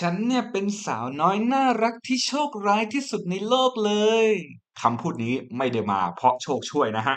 ฉันเนี่ยเป็นสาวน้อยน่ารักที่โชคร้ายที่สุดในโลกเลย คำพูดนี้ไม่ได้มาเพราะโชคช่วยนะฮะ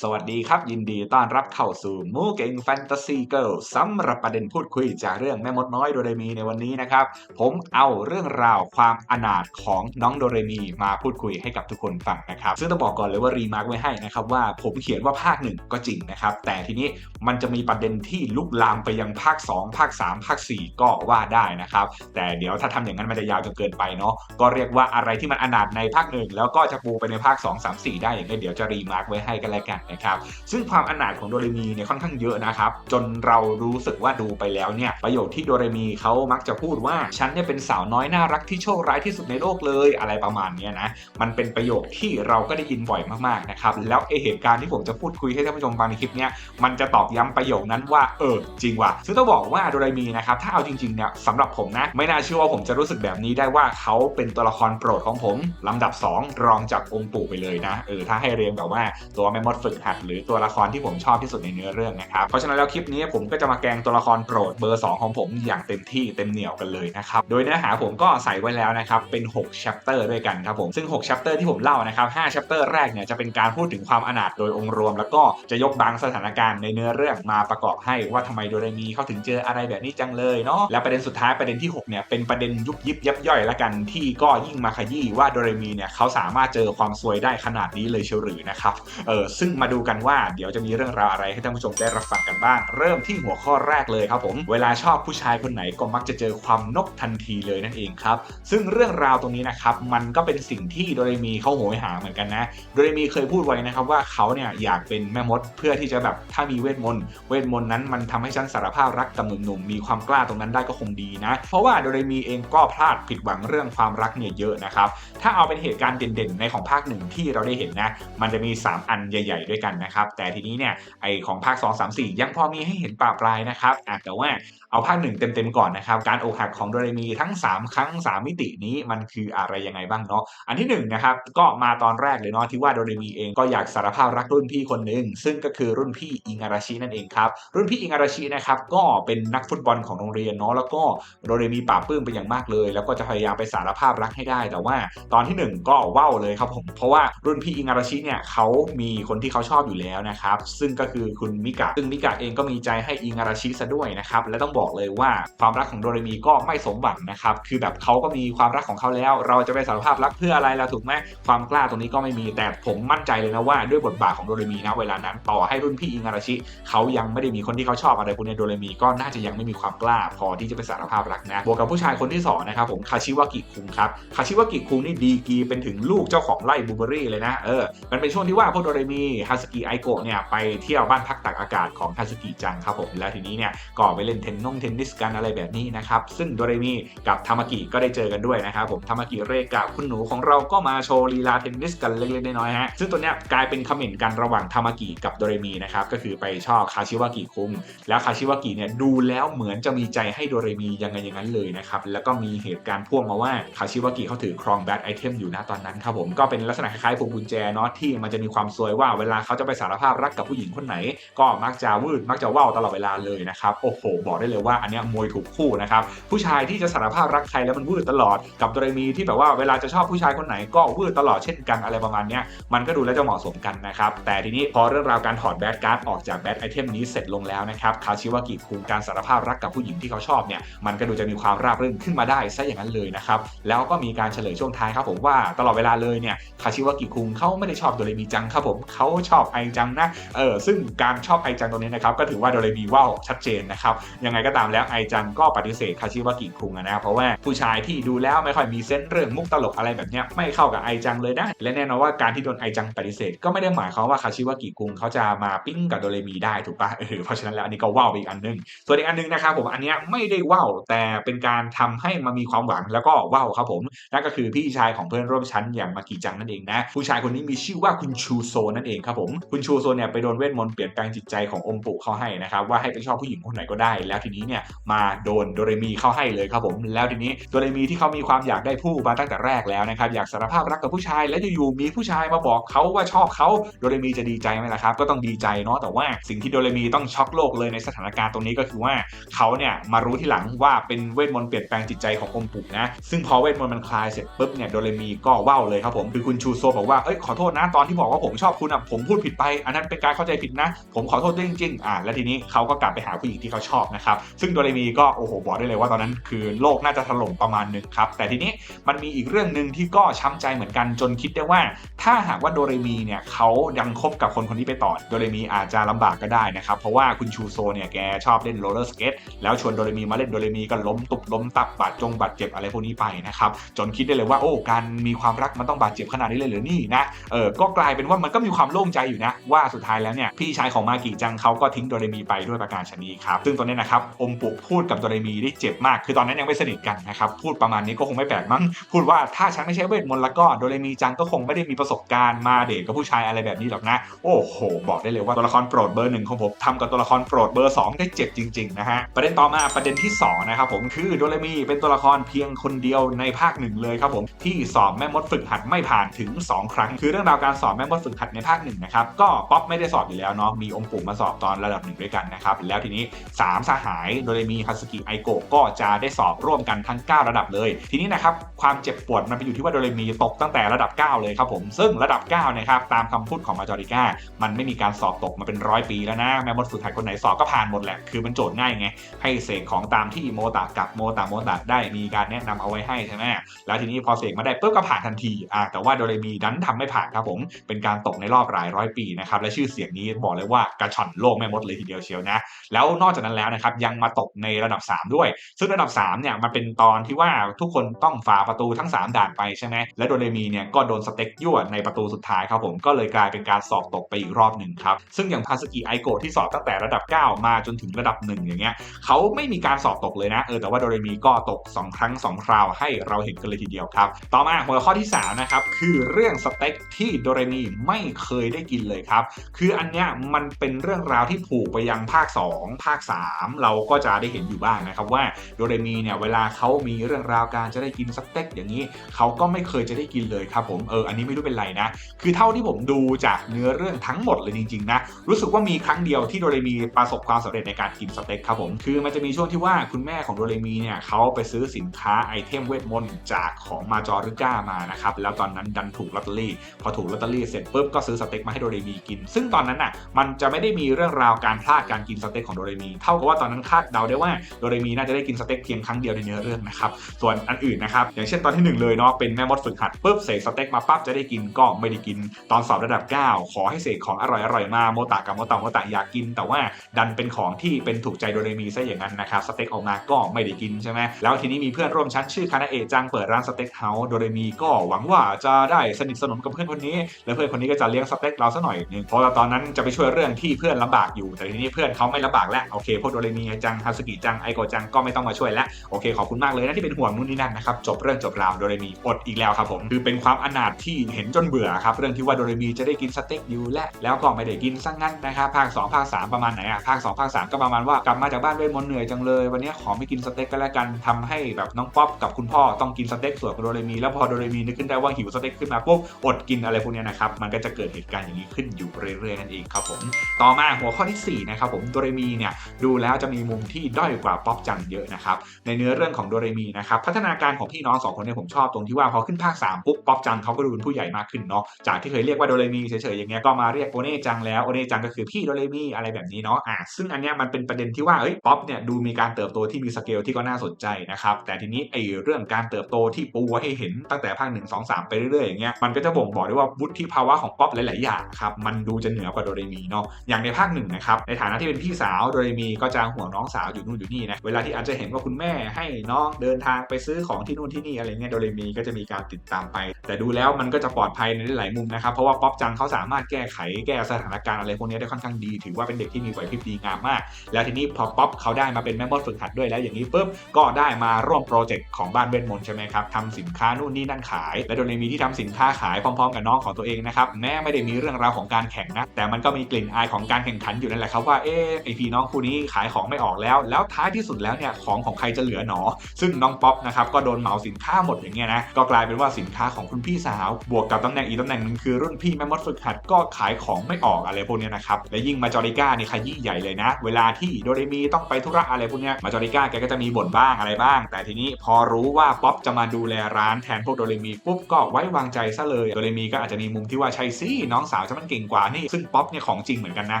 สวัสดีครับ ยินดีต้อนรับเข้าสู่มูเก่งแฟนตาซีเกิลสำหรับประเด็นพูดคุยจากเรื่องแม่มดน้อยโดเรมีในวันนี้นะครับ ผมเอาเรื่องราวความอนาถของน้องโดเรมีมาพูดคุยให้กับทุกคนฟังนะครับ ซึ่งต้องบอกก่อนเลยว่ารีมาร์กไว้ให้นะครับว่าผมเขียนว่าภาคหนึ่งก็จริงนะครับ แต่ทีนี้มันจะมีประเด็นที่ลุกลามไปยังภาค 2 ภาค 3 ภาค 4 ก็ว่าได้นะครับ แต่เดี๋ยวถ้าทำอย่างนั้นมันจะยาวจนเกินไปเนาะก็เรียกว่าอะไรที่มันอนาถในภาคหนึ่งแล้วก็จะปูไปในภาค 2 3 4 ได้อย่างนี้เดี๋ยวจะรีมาร์กไว้ให้กันแล้วกันนะครับซึ่งความอนาถของโดเรมีเนี่ยค่อนข้างเยอะนะครับจนเรารู้สึกว่าดูไปแล้วเนี่ยประโยคที่โดเรมีเขามักจะพูดว่าฉันเนี่ยเป็นสาวน้อยน่ารักที่โชคร้ายที่สุดในโลกเลยอะไรประมาณนี้นะมันเป็นประโยคที่เราก็ได้ยินบ่อยมากๆนะครับแล้วไอเหตุการณ์ที่ผมจะพูดคุยให้ท่านผู้ชมฟังในคลิปเนี้ยมันจะตอกย้ำประโยคนั้นว่าเออจริงว่ะซึ่งต้องบอกว่าโดเรมีนะครับถ้าเอาจริงๆเนี่ยสำหรับผมนะไม่น่าเชื่อว่าผมจะรู้สึกแบบนี้ได้ว่าเขาเป็นตัวละครโปรดของผมลำดับ 2 รองจากองค์ปู่ไปเลยนะเออถ้าให้เรียงแบบว่าตัวแม่มดฝึกหัดหรือตัวละครที่ผมชอบที่สุดในเนื้อเรื่องนะครับ เพราะฉะนั้นแล้วคลิปนี้ผมก็จะมาแกงตัวละครโปรดเบอร์ 2 ของผมอย่างเต็มที่เต็มเหนียวกันเลยนะครับ โดยเนื้อหาผมก็ใส่ไว้แล้วนะครับเป็น6 chapter ด้วยกันครับผมซึ่ง6 chapter ที่ผมเล่านะครับ5 chapter แรกเนี่ยจะเป็นการพูดถึงความอนาถโดยองค์รวม แล้วก็จะยกบางสถานการณ์ในเนื้อเรื่องมาประกอบให้ว่าทำไมโดเรมีเขาถึงเจออะไรแบบนี้จังเลยเนาะและประเด็นสุดท้ายประเด็นที่6เนี่ยเป็นประเด็นยุบยิบยับย่อยละกันที่ก็ยิ่งมาขยี้ว่าโดเรมีเนี่ยเขาสามารถเจอความซวยได้ขนาดนี้เลยเชียวหรือนะครับเออซึ่งมาดูกันว่าเดี๋ยวจะมีเรื่องราวอะไรให้ท่านผู้ชมได้รับฟังกันบ้าง เริ่มที่หัวข้อแรกเลยครับผม เวลาชอบผู้ชายคนไหนก็มักจะเจอความนกทันทีเลยนั่นเองครับ ซึ่งเรื่องราวตรงนี้นะครับมันก็เป็นสิ่งที่โดเรมีเขาโหยหาเหมือนกันนะ โดเรมีเคยพูดไว้นะครับว่าเขาเนี่ยอยากเป็นแม่มดเพื่อที่จะแบบถ้ามีเวทมนต์เวทมนต์นั้นมันทำให้ฉันสารภาพรักกับหนุ่มๆมีความกล้าตรงนั้นได้ก็คงดีนะ เพราะว่าโดเรมีเองก็พลาดผิดหวังเรื่องความรักเนี่ยเยอะนะครับถ้าเอาเป็นเหตุการณ์เด่นๆ ในของภาคหนึ่งที่เราได้เห็นนะ มันจะมี 3 อันใหญ่ ๆ ด้วยกันนะครับ แต่ทีนี้เนี่ยไอของภาค 2 3 4 ยังพอมีให้เห็นปราปรายนะครับอะแต่ว่าเอาภาคหนึ่งเต็มๆก่อนนะครับ การอกหักของโดเรมีทั้ง 3 ครั้ง 3 มิตินี้มันคืออะไรยังไงบ้างเนาะอันที่1นงนะครับก็มาตอนแรกเลยเนาะที่ว่าโดเรมีเองก็อยากสารภาพรักรุ่นพี่คนหนึ่งซึ่งก็คือรุ่นพี่อิงาราชินั่นเองครับรุ่นพี่อิงาราชินะครับก็เป็นนักฟุตบอลของโรงเรียนเนาะแล้วก็โดเรมีปราบปื้มเป็นอย่างมากเลย แล้วก็จะพยายามไปสารภาพรักให้ได้ แต่ว่าตอนที่ 1 ก็ว่าวเลยครับผมเพราะว่ารุ่นพี่อิงาราชิเนี่ยเขามีคนที่เขาชอบอยู่แล้วนะครับ ซึ่งก็คือคุณมิกะ ซึ่งมิกะเองก็มีใจให้อิงาราชิซะด้วยนะครับ และต้องบอกเลยว่าความรักของโดเรมีก็ไม่สมหวังนะครับ คือแบบเขาก็มีความรักของเขาแล้ว เราจะไปสารภาพรักเพื่ออะไรล่ะถูกไหมความกล้าตรงนี้ก็ไม่มี แต่ผมมั่นใจเลยนะว่าด้วยบทบาทของโดเรมีนะเวลานั้น ต่อให้รุ่นพี่อิงาราชิเขายังไม่ได้มีคนที่เขาชอบอะไรพวกนี้โดเรมีก็น่าจะยังไม่มีความกล้า พอที่จะไปสารภาพรักนะ บวกกับผู้ชายคนที่สองนะครับผมคาชิวากิคุงครับ คาชิวากิคุงนี่ดีกีเป็นถึงลูกเจ้าของไร่บูเบอรี่เลยนะ เออ มันเป็นช่วงที่ว่าพวกโดเรมีฮาสกิไอโกะเนี่ยไปเที่ยวบ้านพักตากอากาศของฮาสกิจังครับผมแล้วทีนี้เนี่ยก็ไปเล่นเทนนงเทนนิสกันอะไรแบบนี้นะครับซึ่งโดเรมีกับทามากิก็ได้เจอกันด้วยนะครับผมทามากิเรกะคุณหนูของเราก็มาโชว์ลีลาเทนนิสกันเล็กๆน้อยๆฮะซึ่งตัวเนี้ยกลายเป็นคอมเมนต์กันระหว่างทามากิกับโดเรมีนะครับก็คือไปชอบคาชิวากิคุงแล้วคาชิวากิเนี่ยดูแล้วเหมือนจะมีใจให้โดเรมียังไงอย่างนั้นเลยนะครับแล้วก็มีเหตุการณ์พ่วงมาว่าคาชิวากิเขาถือครองแบทไอเทมอยู่นะตอนนั้นครับผมก็เป็นลักษณะคล้ายๆพวงกุญแจเนาะที่มันจะมีความซวยว่าเวลาเขาจะไปสารภาพรักกับผู้หญิงคนไหน ก็มักจะวืดมักจะว่าวตลอดเวลาเลยนะครับโอ้โหบอกได้เลยว่าอันนี้มวยถูกคู่นะครับผู้ชายที่จะสารภาพรักใครแล้วมันวืดตลอด กับโดเรมีที่แบบว่าเวลาจะชอบผู้ชายคนไหนก็วืดตลอดเช่นกันอะไรประมาณนี้มันก็ดูแล้วจะเหมาะสมกันนะครับแต่ทีนี้พอเรื่องราวการถอดแบทการ์ดออกจากแบทไอเทมนี้เสร็จลงแล้วนะครับคาชิวากิคุงการสารภาพรักกับผู้หญิงที่เขาชอบเนี่ยมันก็ดูจะมีความราบรื่นขึ้นมาได้ซะอย่างนั้นเลยนะครับแล้วก็มีการเฉลยช่วงท้ายครับผมว่าตลอดเวลาเลยเนี่ยคาชิวากิคุงเขาไม่ได้ชอบโดเรมีจังครับผมเขาชอบไอจังนะเออซึ่งการชอบไอจังตรงนี้นะครับก็ถือว่าโดเรมีว่าวชัดเจนนะครับยังไงก็ตามแล้วไอจังก็ปฏิเสธคาชิวากิคุงนะเพราะว่าผู้ชายที่ดูแล้วไม่ค่อยมีเซนส์เรื่องมุกตลกอะไรแบบเนี้ยไม่เข้ากับไอจังเลยนะและแน่นอนว่าการที่โดนไอจังปฏิเสธ ก็ไม่ได้หมายความว่าคาชิวากิคุงเขาจะมาปิ้งกับโดเรมีได้ถูกปะเออเพราะฉะนั้นแล้วอันนี้ก็ว่าวไปอีกอันนึงส่วนอีกอันนึงนะครับผมอันเนี้ยไม่ได้ว่าวแต่เป็นการทำให้มันมีความหวังแล้วก็ว่าวครับผมนั่นก็คือพี่ชายของเพื่อนร่วมชั้นอย่างมากิจังนั่นเองนะผู้ชายคนนี้มีชื่อว่าคุณชูโซนั่นเองครับผมผม คุณชูโซเนี่ยไปโดนเวทมนต์เปลี่ยนแปลงจิตใจของอมปุเข้าให้นะครับว่าให้ไปชอบผู้หญิงคนไหนก็ได้ แล้วทีนี้เนี่ยมาโดนโดเรมีเข้าให้เลยครับผมแล้วทีนี้โดเรมีที่เขามีความอยากได้ผู้มาตั้งแต่แรกแล้วนะครับอยากสารภาพรักกับผู้ชาย แล้วอยู่ๆมีผู้ชายมาบอกเขาว่าชอบเขาโดเรมีจะดีใจไหมล่ะครับ ก็ต้องดีใจเนาะแต่ว่าสิ่งที่โดเรมีต้องช็อกโลกเลยในสถานการณ์ตรงนี้ก็คือว่าเขาเนี่ยมารู้ที่หลังว่าเป็นเวทมนต์เปลี่ยนแปลงจิตใจของอมปุนะซึ่งพอเวทมนต์มันคลายเสร็จปุ๊บเนี่ยโดเรมีก็ว่าวเลยครับผมคือคุณชูโซบอกว่าเอ้ยขอโทษนะตอนที่บอกว่าผมชอบคุณอะผมพูดผิดไป อันนั้นเป็นการเข้าใจผิดนะ ผมขอโทษด้วยจริงๆอ่าแล้วทีนี้เขาก็กลับไปหาผู้หญิงที่เขาชอบนะครับ ซึ่งโดเรมีก็โอ้โหบอกได้เลยว่าตอนนั้นคือโลกน่าจะถล่มประมาณนึงครับ แต่ทีนี้มันมีอีกเรื่องหนึ่งที่ก็ช้ำใจเหมือนกันจนคิดได้ว่า ถ้าหากว่าโดเรมีเนี่ยเขายังคบกับคนคนนี้ไปต่อโดเรมีอาจจะลำบากก็ได้นะครับ เพราะว่าคุณชูโซเนี่ยแกชอบเล่นโรลเลอร์สเก็ตแล้วชวนโดเรมีมาเล่นโดเรมีก็ล้มตุบล้มตับบาดจงบาดเจ็บอะไรพวกนี้ไปนะครับจนคิดได้เลยว่าโอ้การมีความรักมันต้องบาดเจ็บขนาดนี้เลยหรือนี่นะเออก็กลายเป็นว่ามันก็มีความโล่งใจอยู่นะว่าสุดท้ายแล้วเนี่ยพี่ชายของมากิจังเขาก็ทิ้งโดเรมีไปด้วยประการชนีครับซึ่งตอนนี้นะครับอมปุกพูดกับโดเรมีได้เจ็บมาก คือตอนนั้นยังไม่สนิทกันนะครับพูดประมาณนี้ก็คงไม่แปลกมั้งพูดว่าถ้าฉันไม่ใช่เวทมนต์แล้วก็โดเรมีจังก็คงไม่ได้มีประสบการณ์มาเดทกับผู้ชายอะไรแบบนี้หรอกนะโอ้โห บอกได้เลยว่าตัวละครโปรดเบอร์หนึ่งของผมทำกับตัวละครโปรดเบอร์2ได้เจ็บจริงๆนะฮะประเด็นต่อมาประเด็นที่2นะครับผมคือโดเรมีเป็นตัวละครเพียงคนเดียวในภาคหนึ่งเลยครับผมที่สอบแม่มดฝึกหัดไม่ผ่านถึง 2 ครั้ง คือเรื่องราวการสอบแม่มดฝึกหัดในภาคหนึ่งนะครับก็ป๊อปไม่ได้สอบอยู่แล้วเนาะมีองค์ปู่มาสอบตอนระดับหนึ่งด้วยกันนะครับแล้วทีนี้ 3 สหายโดเรมีฮัสกิไอโกะก็จะได้สอบร่วมกันทั้ง 9 ระดับเลย ทีนี้นะครับความเจ็บปวดมันไปอยู่ที่ว่าโดเรมีตกตั้งแต่ระดับ 9 เลยครับผม ซึ่งระดับ9นะครับตามคำพูดของมาจอริก้ามันไม่มีการสอบตกมาเป็นร้อยปีแล้วนะแม่มดฝึกหัดคนไหนสอบก็ผ่านหมดแหละคือมันโจทย์ง่ายไงให้เสกของตามที่โมตะกับโมตะโมตะได้มีการแนะนำเอาไว้ให้ใช่ไหมแล้วทีนี้พอเสกมาได้ปุ๊บก็ผ่านทันทีอ่าแต่ว่าโดเรมีดันทำไม่ผ่านครับผมเป็นการตกในรอบหลายร้อยปีนะครับและชื่อเสียงนี้บอกเลยว่ากระชอนโลกแม่มดเลยทีเดียวเชียวนะแล้วนอกจากนั้นแล้วนะครับยังมาตกในระดับ 3 ด้วย ซึ่งระดับ3เนี่ยมันเป็นตอนที่ว่าทุกคนต้องฝ่าประตูทั้ง 3 ด่านไปใช่ไหมและโดเรมีเนี่ยก็โดนสเต็กยั่วในประตูสุดท้ายครับผมก็เลยกลายเป็นการสอบตกไปอีกรอบหนึ่งครับซึ่งอย่างพาสกิไอโกะที่สอบตั้งแต่ระดับ 9 มาจนถึงระดับ1อย่างเงี้ยเขาไม่มีการสอบตกเลยนะเออแต่ว่าโดเรมีก็ตก 2 ครั้ง 2 คราวให้เราเห็นกันเลยทีเดียวครับ ต่อมาหัวข้อที่3นะครับคือเรื่องสเต็กที่โดเรมีไม่เคยได้กินเลยครับ คืออันเนี้ยมันเป็นเรื่องราวที่ผูกไปยังภาค 2 ภาค 3 เราก็จะได้เห็นอยู่บ้างนะครับว่าโดเรมีเนี่ยเวลาเขามีเรื่องราวการจะได้กินสเต็กอย่างนี้เขาก็ไม่เคยจะได้กินเลยครับผมเอออันนี้ไม่รู้เป็นไรนะ คือเท่าที่ผมดูจากเนื้อเรื่องทั้งหมดเลยจริงๆนะรู้สึกว่ามีครั้งเดียวที่โดเรมีประสบความสำเร็จในการกินสเต็กครับผมคือมันจะมีช่วงที่ว่าคุณแม่ของโดเรมีเนี่ยเขาไปซื้อสินค้าไอเทมเวทมนต์จากของมาจอริก้ามานะครับแล้วตอนนั้นดันถูกลอตเตอรี่พอถูกลอตเตอรี่เสร็จปุ๊บก็ซื้อสเต็กมาให้โดเรมีกิน ซึ่งตอนนั้นน่ะมันจะไม่ได้มีเรื่องราวการพลาดการกินสเต็กของโดเรมี เท่ากับว่าตอนนั้นคาดเดาได้ว่าโดเรมีน่าจะได้กินสเต็กเพียงครั้งเดียวในเนื้อเรื่องนะครับส่วนอันอื่นนะครับอย่างเช่นตอนที่ 1 เลยเนาะเป็นแม่มดฝึกหัดปุ๊บเสกสเต็กมาปั๊บจะได้กินก็ไม่ได้กิน ตอนสอบระดับ 9 ขอให้เสกของอร่อยๆมาโมตะกับโมตะโมตะอยากกิน แต่ว่าดันเป็นของที่เป็นถูกใจโดเรมีซะอย่างนั้นนะครับสเต็กออกมาก็ไม่ได้กินใช่ไหมแล้วทีนี้มีเพื่อนร่วมชั้นชื่อคานาเอะจังเปิดร้านสเต็กเฮาส์โดเรมีก็หวังว่าจะได้สนิทสนมกับเพื่อนคนนี้ แล้วเพื่อนคนนี้ก็จะเลี้ยงสเต็กเราซะหน่อยนึงเพราะตอนนั้นจะไปช่วยเรื่องที่เพื่อนลำบากอยู่ แต่ทีนี้เพื่อนเขาไม่ลำบากแล้วโอเคพวกโดเรมีจังฮาสกิจังไอโกจังก็ไม่ต้องมาช่วยแล้วโอเคขอบคุณมากเลยนะที่เป็นห่วงนู่นนี่นั่นนะครับจบเรื่องจบราวโดเรมีอดอีกแล้วครับผมคือเป็นความอนาถที่เห็นจนเบื่อครับเรื่องที่ว่าโดเรมีจะได้กินสเต็กอยู่และแล้วก็ไม่ได้กินซะงั้นนะครับภาค 2 ภาค 3 ประมาณไหนอะภาค 2 ภาค 3 ก็ประมาณว่ากลับมาจากบ้านเวทมนต์เหนื่อยจังเลย วันนี้ขอไม่กินสเต็กก็แล้วกันทำให้แบบน้องป๊อปกับคุณพ่อต้องกินสเต็กส่วนโดเรมีแล้วพอโดเรมีนึกขึ้นได้ว่าหิวสเต็กขึ้นมาปุ๊บอดกินอะไรพวกนี้นะครับมันก็จะเกิดเหตุการณ์อย่างนี้ขึ้นอยู่เรื่อยๆนั่นเองครับผมต่อมาหัวข้อที่4นะครับผมโดเรมีเนี่ยดูแล้วจะมีมุมที่ด้อยกว่าป๊อปจังเยอะนะครับในเนื้อเรื่องของโดเรมีนะครับพัฒนาการของพี่น้องสองคนเนี่ยผมชอบตรงที่ว่าพอขึ้นภาค3ปุ๊บป๊อปจังเขาก็ดูเป็นผู้ใหญ่มากขึ้นเนาะจากที่เคยเรียกว่าโดเรมีเฉยๆอย่างเงี้ยก็มาเรียกโอเน่จังแล้วโอเน่จังก็คือพี่โดเรมีอะไรแบบนี้เนาะอะซึ่งอันเนี้ยมันเป็นประเด็นที่ว่าเอ้ยป๊อปเนี่ยดูมีการเติบโตที่มีสเกลที่ก็น่าสนใจนะครับแต่ทีนี้ไอ้เรื่องการเติบโตที่ปูให้เห็นตั้งแต่ภาค1 2 3 ไปเรื่อยๆอย่างเงี้ยมันก็จะบ่งบอกได้ว่าวุฒิภาวะของป๊อปหลายๆอย่างครับมันดูจะเหนือกว่าโดเรมีเนาะอย่างในภาคหนึ่งนะครับในฐานะที่เป็นพี่สาวโดเรมีก็จะห่วงน้องสาวอยู่นู่นอยู่นี่นะเวลาที่อาจจะเห็นว่าคุณแม่ให้น้องเดินทางไปซื้อของที่นู่นที่นี่อะไรเงี้ยโดเรมีก็จะมีการติดตามไป แต่ดูแล้วมันก็จะปลอดภัยในหลายมุมนะครับ เพราะว่าป๊อปจังเขาสามารถแก้ไขแก้สถานการณ์อะไรพวกนี้ได้ค่อนข้างดี ถือว่าเป็นเด็กที่มีไหวพริบดีงามมาก แล้วทีนี้พอป๊อปเขาได้มาเป็นแม่มดฝึกหัดด้วยแล้วอย่างนี้ปุ๊บก็ได้มาร่วมโปรเจกต์ของบ้านเวทมนต์ใช่ไหมครับทำสินค้านู่นนี่นั่นขาย และโดเรมีที่ทำสินค้าขายพร้อม ๆ กับน้องของตัวเองนะครับแม้ไม่ได้มีเรื่องราวของการแข่งนะแต่มันก็มีกลิ่นอายของการแข่งขันอยู่นั่นแหละครับว่าเออไอพี่น้องคู่นี้ขายของไม่ออกแล้ว แล้วท้ายที่สุดแล้วเนี่ยของของใครจะเหลือหนอ ซึ่งน้องป๊อปนะครับก็โดนเหมาสินค้าหมดอย่างเงี้ยนะก็กลายเป็นว่าสินค้าของคุณพี่สาว บวกกับตำแหน่งอีกตำแหน่งหนึงคือรุ่นพี่แม่มดฝึกหัดก็ขายของไม่ออกอะไรพวกนี้นะครับและยิ่งมาจอริก้านี่ขยี้ใหญ่เลยนะ เวลาที่โดเรมีต้องไปธุระอะไรพวกนี้มาจอริก้าแกก็จะมีบ่นบ้างอะไรบ้าง แต่ทีนี้พอรู้ว่าป๊อปจะมาดูแลร้านแทนพวกโดเรมีปุ๊บก็ไว้วางใจซะเลยโดเรมีก็อาจจะมีมุมที่ว่าใช่สิน้องสาวฉันมันเก่งกว่านี่ซึ่งป๊อปเนี่ยของจริงเหมือนกันนะ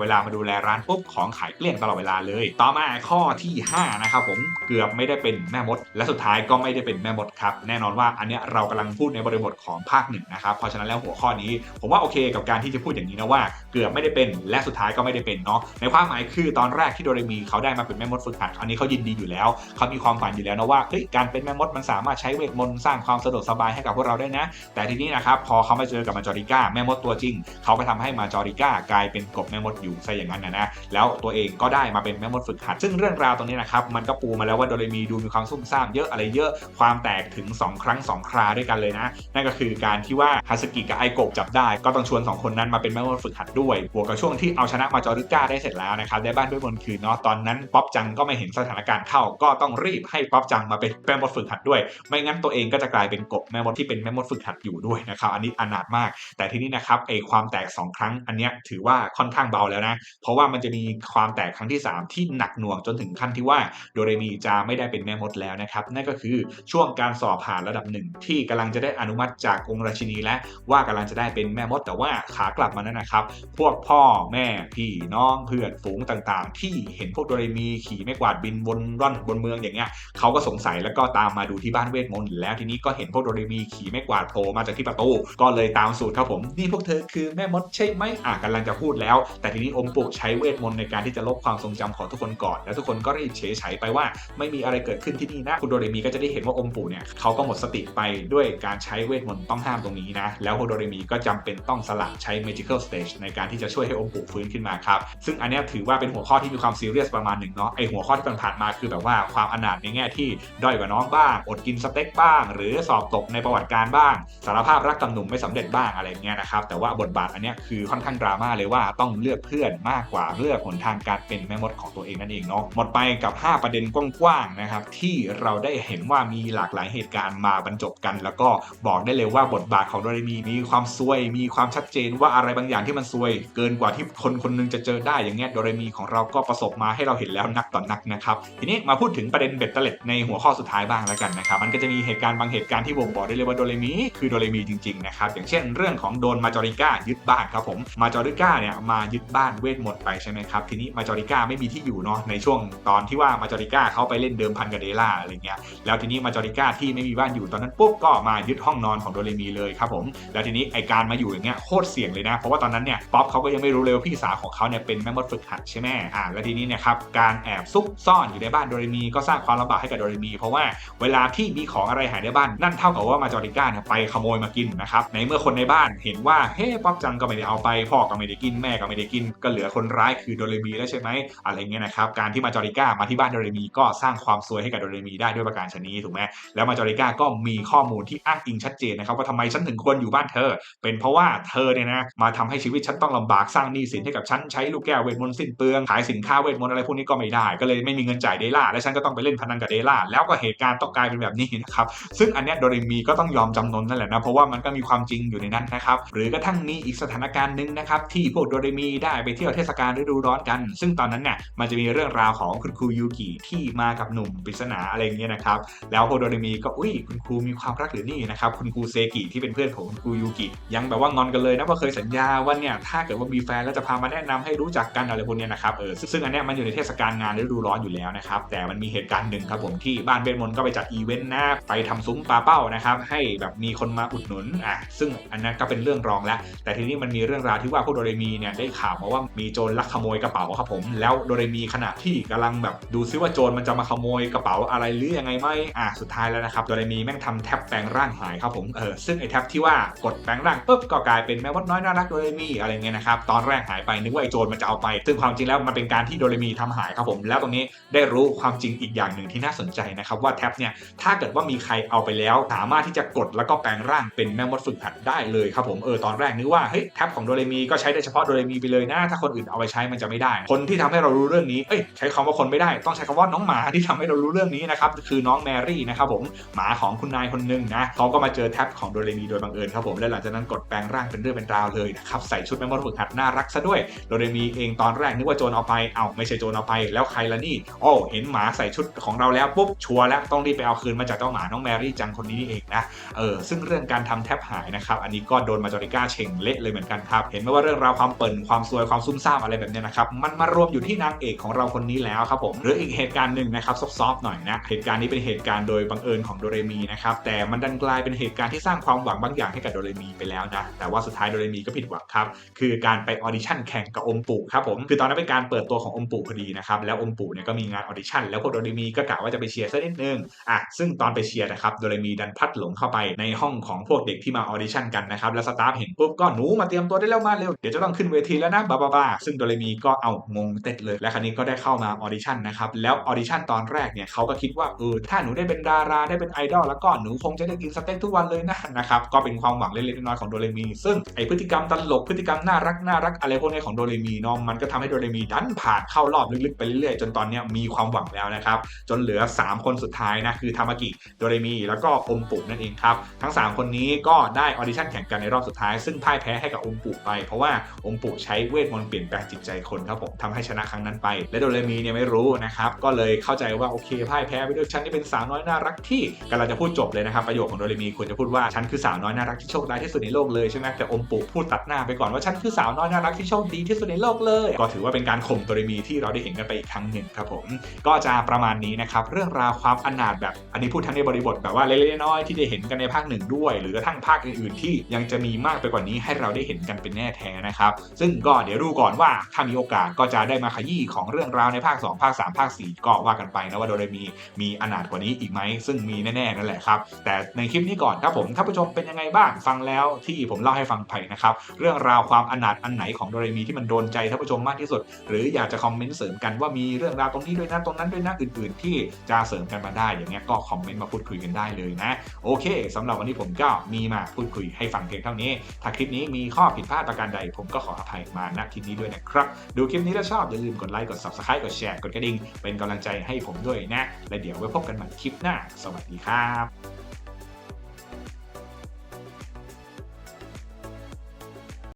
เวลามาดูแลร้านปุ๊บของขายเกลี้ยงตลอดเวลาเลย ต่อมาข้อที่ห้านะครับผมเกือบไม่ได้เป็นแม่มด และสุดท้ายก็ไม่ได้เป็นแม่มดครับแน่นอนว่าอันเนี้ยเรากำลังพูดในบริบทของภาคหนึ่งนะครับเพราะฉะนั้นแล้วหัวข้อนี้ ผมว่าโอเคกับการที่จะพูดอย่างนี้นะว่าเกือบไม่ได้เป็นและสุดท้ายก็ไม่ได้เป็นเนาะในความหมายคือตอนแรกที่โดเรมีเขาได้มาเป็นแม่มดฝึกหัดอันนี้เขายินดีอยู่แล้วเขามีความฝันอยู่แล้วนะว่าเฮ้ยการเป็นแม่มดมันสามารถใช้เวทมนต์สร้างความสะดวกสบายให้กับพวกเราได้นะ แต่ทีนี้นะครับพอเขามาเจอกับมาจอริก้าแม่มดตัวจริง เขาไปทำให้มาจอริก้ากลายเป็นกบแม่มดอยู่ซะอย่างนั้นนะนะแล้วตัวเองก็ได้มาเป็นแม่มดฝึกหัด ซึ่งเรื่องราวตรงนี้นะครับมันก็ปูมาแล้วว่าโดเรมีดูมีความซุ่มซ่ามเยอะอะไรเยอะความแตกถึง 2 ครั้ง 2 คราด้วยกันเลยนะนั่นก็คือการที่ว่าฮาสกิกับไอโกบจับได้ ก็ต้องชวน 2 คนนั้นมาเป็นแม่มดฝึกหัดด้วยบวกกับช่วงที่เอาชนะมาจอริก้าได้เสร็จแล้วนะครับได้บ้านด้วยบนคืนเนาะตอนนั้นป๊อปจังก็ไม่เห็นสถานการณ์เข้า ก็ต้องรีบให้ป๊อปจังมาเป็นแม่มดฝึกหัดด้วย ไม่งั้นตัวเองก็จะกลายเป็นกบแม่มดที่เป็นแม่มดฝึกหัดอยู่ด้วยนะครับอันนี้อนาถมาก แต่ที่นี้นะครับไอความแตก 2 ครั้งอันเนี้ยถือว่าค่อนข้างเบาแล้วนะเพราะว่ามันจะมีความแตกครั้งที่ 3 ที่หนักหน่วงจนถึงขั้นที่ว่าโดเรมีจะไม่ได้เป็นแม่มดแล้วนะครับนั่นก็คือช่วงการสอบผ่านระดับหนึ่งที่กำลังจะได้อนุมัติจากองค์ราชินีและว่ากำลังจะได้เป็นแม่มดแต่ว่าขากลับมานั้นนะครับ พวกพ่อแม่พี่น้องเพื่อนฝูงต่างๆ ที่เห็นพวกโดเรมีขี่ไม่กวาดบินวนร่อนบนเมืองอย่างเงี้ยเขาก็สงสัยแล้วก็ตามมาดูที่บ้านเวทมนต์แล้วทีนี้ก็เห็นพวกโดเรมีขี่ไม่กวาดโผล่มาจากที่ประตูก็เลยตามสูตรครับผมนี่พวกเธอคือแม่มดใช่ไหมอะกำลังจะพูดแล้ว แต่ทีนี้อมปุกใช้เวทมนต์ในการที่จะลบความทรงจำของทุกคนก่อน แล้วทุกคนก็รีบเฉยเฉไปว่า ไม่มีอะไรเกิดขึ้นที่นี่นะคุณโดเรมีก็จะได้เห็นว่าอมปุเนี่ยเขาก็หมดสติไปด้วยการใช้เวทมนต์ต้องห้ามตรงนี้นะ แล้วคุณโดเรมีก็จำเป็นต้องสลับใช้ magical stage ในการที่จะช่วยให้อมปุฟื้นขึ้นมาครับ ซึ่งอันนี้ถือว่าเป็นหัวข้อที่มีความซีเรียสประมาณหนึ่งเนาะไอหัวข้อที่ผ่านมาคือแบบว่าความอนาถในแง่ที่ด้อยกว่าน้องบ้าง อดกินสเต็กบ้าง หรือสอบตกในประวัติการบ้าง สารภาพรักกับหนุ่มไม่สำเร็จบ้างอะไรเงี้ยนะครับแต่ว่าบทบาทอันนี้คือค่อนข้างดราม่าเลยว่าต้องเลือกเพื่อนมากกว่าเลือกหนทางการเป็นแม่มดของตัวเองนั่นเองเนาะหมดไปกับ 5 ประเด็นกว้างๆนะครับที่เราได้เห็นว่ามีหลากหลายเหตุการณ์มาบรรจบกัน แล้วก็บอกได้เลยว่าบทบาทของโดเรมีมีความซวย มีความชัดเจนว่าอะไรบางอย่างที่มันซวย เกินกว่าที่คนคนหนึงจะเจอได้อย่างเงี้ยโดเรมีของเราก็ประสบมาให้เราเห็นแล้วนักต่อนนักนะครับทีนี้มาพูดถึงประเด็นเบ็ดเตล็ดในหัวข้อสุดท้ายบ้างแล้วกันนะครับมันก็จะมีเหตุการณ์บางเหตุการณ์ที่บ่งบอกได้เลยว่าโดเรมีคือโดเรมีจริงๆนะครับอย่างเช่น เรื่องของโดนมาจอริก้ายึดบ้านครับผมมาจอริก้าเนี่ยมายึดบ้านเวทมนต์ไปใช่ไหมครับทีนี้มาจอริก้าไม่มีที่อยู่เนาะในช่วงตอนที่ว่ามาจอริก้าเขาไปเล่นเดิมพันกับเดล่าอะไรเงี้ยแล้วทีนี้มาจอริก้าที่ไม่มีบ้านอยู่ตอนนั้นปุ๊บก็มายึดห้องนอนของโดเรมีเลยครับผมแล้วทีนี้ไอการมาอยู่อย่างเงี้ยโคตรเสี่ยงเลยนะเพราะว่าตอนนั้นเนี่ยป๊อปเขาก็ยังไม่รู้เลยว่าพี่สาวของเขาเนี่ยเป็นแม่มดฝึกหัดใช่ไหมอ่าแล้วทีนี้เนี่ยครับการแอบซุกซ่อนอยู่ในบ้านโดเรมีก็สร้างความลำบากให้กับโดเรมี เพราะว่าเวลาที่มีของอะไรหายในบ้านนั่นเท่ากับว่ามาจอริก้าเนี่ยไปขโมยมากินนะครับในเมื่อคนในบ้านเห็นว่าเฮ้ป๊อปจังก็ไม่ได้เอาไปพ่อก็ไม่ได้กินแม่ก็ไม่ได้กิน ก็เหลือคนร้ายคือโดเรมีแล้วใช่ไหมอะไรเงี้ยนะครับการที่มาจอริก้ามาที่บ้านโดเรมีก็สร้างความซวยให้กับโดเรมีได้ด้วยประการชนนี้ถูกไหมแล้วมาจอริก้าก็มีข้อมูลที่อ้างอิงชัดเจนนะครับว่าทำไมฉันถึงควรอยู่บ้านเธอ เป็นเพราะว่าเธอเนี่ยนะมาทำให้ชีวิตฉันต้องลำบากสร้างหนี้สินให้กับฉันใช้ลูกแก้วเวทมนต์สิ้นเปลืองขายสินค้าเวทมนต์อะไรพวกนี้ก็ไม่ได้ ก็เลยไม่มีเงินจ่ายเดล่าและฉันก็ต้องไปเล่นพนันกับเดล่าแล้วก็เหตุการณ์ต้องกลายเป็นแบบนี้นะครับซึ่งอันเนี้ยโดเรมีก็ต้องยอมจำนนนั่นแหละนะเพราะว่ามันก็มีความจริงอยู่ในนั้นนะครับหรือกระทั่งมีอีกสถานการณ์หนึ่งนะครับที่พวกโดเรมีได้ไปเที่ยวเทศกาลฤดูร้อนกัน ซึ่งตอนนั้นเนี่ยมันจะมีเรื่องราวของคุณครูยูกิที่มากับหนุ่มปริศนาอะไรเงี้ยนะครับแล้วพวกโดเรมีก็อุ้ยคุณครูมีความรักหรือนี่นะครับคุณครููเซกิที่เป็นเพื่อนของคุณครูยูกิยังแบบว่างอนกันเลยนะว่าเคยสัญญาว่าเนี่ยถ้าเกิดว่ามีแฟนแล้วจะพามาแนะนำให้รู้จักกันอะไรพวกเนี้ยนะครับเออซึ่งอันเนี้ยมันอยู่ในเทศกาลงานฤดูร้อนอยู่แล้วนะครับแต่มันมีเหตุการณ์หนึ่งครับผมที่บ้านเวทมนก็ไปจัดอีเวนต์นะไปทำซุ้มปลาเป้านะครับให้แบบมีคนมาอุดหนุนอะซึ่งอันนั้นก็เป็นเรื่องรองแล้ว แต่ทีนี้มันมีเรื่องราวที่ว่าพวกโดเรมีเนี่ยได้ข่าวมาว่ามีโจรลักขโมยกระเป๋าครับผม แล้วโดเรมีขณะที่กำลังแบบดูซิว่าโจรมันจะมาขโมยกระเป๋าอะไรหรือยังไงไหมอะสุดท้ายแล้วนะครับโดเรมีแม่งทำแทบแปลงร่างหายครับผมเออซึ่งไอ้แท็บที่ว่ากดแปลงร่างปุ๊บก็กลายเป็นแม่มดน้อยน่ารักโดเรมีอะไรเงี้ยนะครับตอนแรกหายไปนึกว่าไอ้โจรมันจะเอาไป ซึ่งความจริงแล้วมันเป็นการที่โดเรมีทำหายครับผมแล้วตรงนี้ได้รู้ความจริงอีกอย่างหนึ่งที่น่าสนใจนะครับว่าแท็บเนี่ยถ้าเกิดว่ามีใครเอาไปแล้วสามารถที่จะกดแล้วก็แปลงร่างเป็นแม่มดฝึกหัดได้เลยครับผมเออตอนแรกนึกว่าเฮ้ยแท็บของโดเรมีก็ใช้ได้เฉพาะโดเรมีไปเลยนะถ้าคนอื่นเอาไปใช้มันจะไม่ได้ คนที่ทำให้เรารู้เรื่องนี้เอ้ยใช้คำว่าคนไม่ได้ ต้องใช้คำว่าน้องหมาที่ทำให้เรารู้เรื่องนี้นะครับคือน้องแมรี่นะครับผมหมาของคุณนายคนหนึงนะเขาก็มาเจอแท็บของโดเรมีโดยบังเอิญครับผมและหลังจากนั้นกดแปลงร่างเป็นเรื่องเป็นราวเลยนะครับใส่ชุดแม่มดฝึกหัดน่ารักซะด้วยโดเรมีเองตอนแรกนึกว่าโจรเอาไปเอ้าไม่ใช่โจรเอาไปแล้วใครละนี่โอ้เห็นหมาใส่ชุดของเราแล้วปุ๊บชัวร์แล้วต้องรีบไปเอาคืนมาจากเจ้าหมาน้องแมรี่จังคนนี้นี่เองนะเออซึ่งเรื่องการทำแท็บหายนะครับอันนี้ก็โดนมาจอริก้าเชงเละเลยเหมือนกันครับเห็นไหมว่าเรื่องราวความเปิ่นความซวยความซุ่มซ่ามอะไรแบบเนี้ยนะครับมันมารวมอยู่ที่นางเอกของเราคนนี้แล้วครับผมหรืออีกเหตุการณ์หนึ่งนะครับซอฟๆหน่อยนะเหตุการณ์นี้เป็นเหตุการณ์โดยบังเอิญของโดเรมีนะครับแต่มันดันกลายเป็นเหตุการณ์การที่สร้างความหวังบางอย่างให้กับโดเรมีไปแล้วนะ แต่ว่าสุดท้ายโดเรมีก็ผิดหวังครับ คือการไปออดิชั่นแข่งกับอมปู่ครับผม คือตอนนั้นเป็นการเปิดตัวของอมปู่พอดีนะครับ แล้วอมปู่เนี่ยก็มีงานออดิชั่น แล้วพวกโดเรมีก็กะว่าจะไปเชียร์สักนิดนึง อะ ซึ่งตอนไปเชียร์นะครับโดเรมีดันพัดหลงเข้าไปในห้องของพวกเด็กที่มาออดิชั่นกันนะครับ แล้วสตาฟเห็นปุ๊บก็หนูมาเตรียมตัวได้แล้วมาเร็ว เดี๋ยวจะต้องขึ้นเวทีแล้วนะบ้าบ้าซึ่งโดเรมีก็เอางงเต็ดเลย และครั้นี้ก็ได้เข้ามาออดิชั่นนะครับ แล้วออดิชั่นตอนแรกเนี่ยเขาก็คิดว่าเออถ้าหนูได้เป็นดาราได้เป็นไอดอลแล้วก็หนูคงจะได้กินสเต็กทุกวันเลยนะนะครับก็เป็นความหวังเล็กๆน้อยๆของโดเรมี ซึ่งไอพฤติกรรมตลกพฤติกรรมน่ารักน่ารักอะไรพวกนี้ของโดเรมีเนาะมันก็ทำให้โดเรมีดันผ่านเข้ารอบลึกๆไปเรื่อยๆ จนตอนนี้มีความหวังแล้วนะครับ จนเหลือ 3 คนสุดท้ายนะคือทามากิโดเรมี แล้วก็อมปุนั่นเองครับ ทั้ง 3 คนนี้ก็ได้ออดิชั่นแข่งกันในรอบสุดท้าย ซึ่งพ่ายแพ้ให้กับอมปุไป เพราะว่าอมปุใช้เวทมนต์เปลี่ยนแปลงจิตใจคนครับผมทำให้ชนะครั้งนั้นไป และโดเรมีเนี่ยไม่รู้นะครับก็เลยเข้าใจว่าโอเคพ่ายแพ้ไปด้วยฉันนี่เป็นสาวน้อยน่ารักที่กำลังจะพูดจบเลยนะครับประโยคของโดเรมีควรจะพูดว่าฉันคือสาวน้อยน่ารักที่โชคร้ายที่สุดในโลกเลยใช่ไหมแต่อมปุพูดตัดหน้าไปก่อนว่าฉันคือสาวน้อยน่ารักที่โชคดีที่สุดในโลกเลย ก็ถือว่าเป็นการข่มโดเรมีที่เราได้เห็นกันไปอีกครั้งหนึ่งครับผม ก็จะประมาณนี้นะครับเรื่องราวความอนาถแบบอันนี้พูดทั้งในบริบทแบบว่าเล็กๆน้อยๆที่ได้เห็นกันในภาคหนึ่งด้วย หรือกระทั่งภาคอื่นๆ ที่ยังจะมีมากไปกว่านี้ให้เราได้เห็นกันเป็นแน่แท้นะครับซึ่งก็เดี๋ยวดูก่อนว่าถ้ามีโอกาสก็จะได้มาขยี้ของเรื่องราวในภาค 2 ภาค 3 ภาค 4 ก็ว่ากันไปนะว่าโดเรมีมีอนาถกว่านี้อีกไหมซึ่งมีแน่ๆนั่นแหละครับแต่ในคลิปนี้ก่อนครับผมท่านผู้ชมเป็นยังไงบ้างฟังแล้วที่ผมเล่าให้ฟังไปนะครับเรื่องราวความอนาถอันไหนของโดเรมีที่มันโดนใจท่านผู้ชมมากที่สุด หรืออยากจะคอมเมนต์เสริมกันว่ามีเรื่องราวตรงนี้ด้วยนะตรงนั้นด้วยนะอื่น ๆ ที่จะเสริมกันมาได้อย่างเงี้ยก็คอมเมนต์มาพูดคุยกันได้เลยนะ โอเคสำหรับวันนี้ผมก็มีมาพูดคุยให้ฟังเพียงเท่านี้ ถ้าคลิปนี้มีข้อผิดพลาดประการใด ผมก็ขออภัยมาณที่นี้ด้วยนะครับ ดูคลิปนี้ถ้าชอบอย่าลืมกดไลค์กด subscribe กดแชร์กดกระดิ่งเป็นกำลังใจให้ผมด้วยนะ และเดี๋ยวไว้พบกันใหม่คลิปหน้า สวัสดีครับ